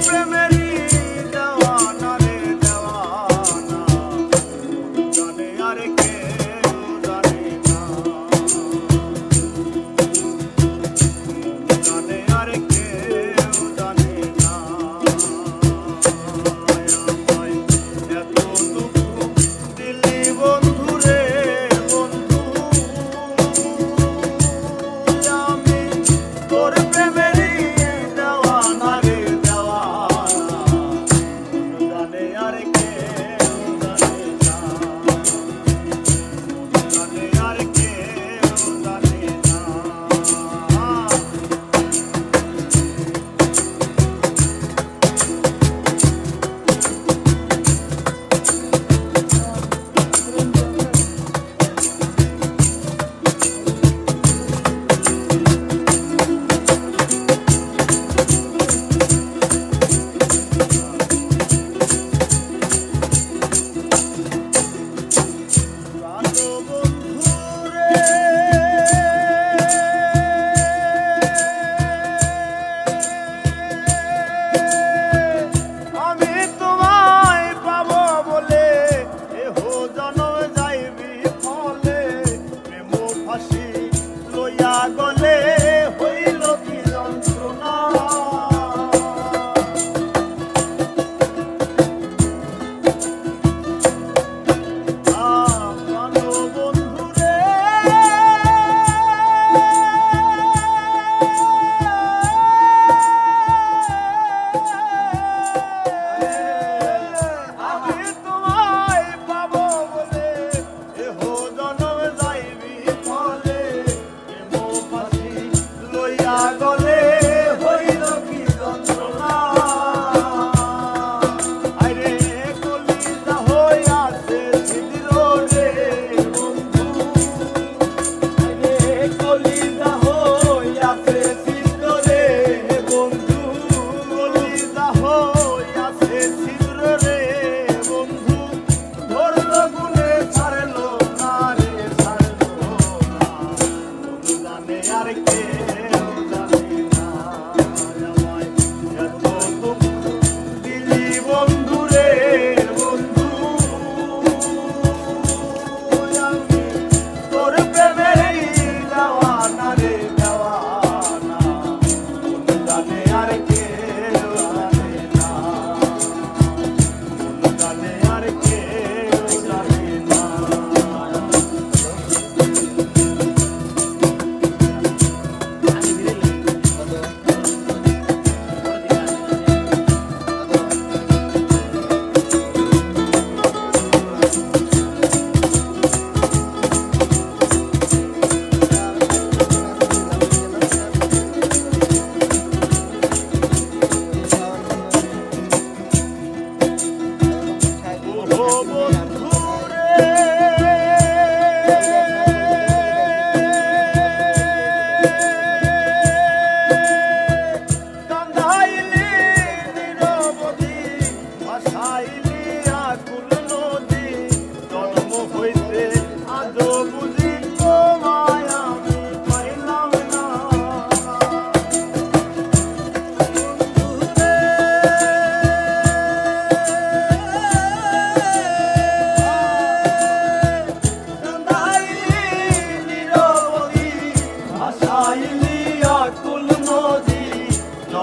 প্রেমে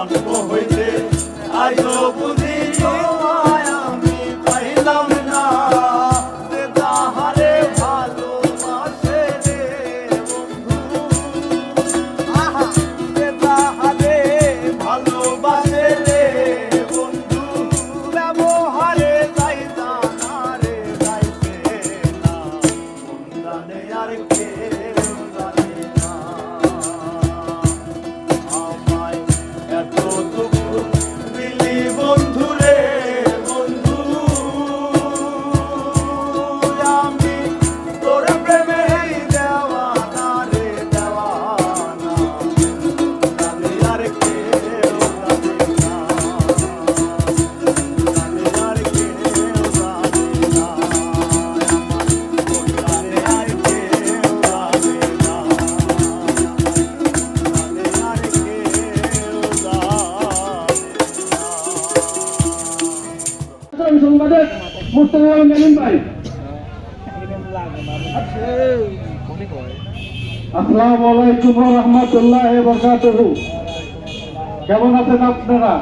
জন্ম হইতে আজ বুঝি ওই নেবেন ভাই। আসসালামু আলাইকুম রহমতুল্লাহ বরকাতুহু। কেমন আছেন আপনারা?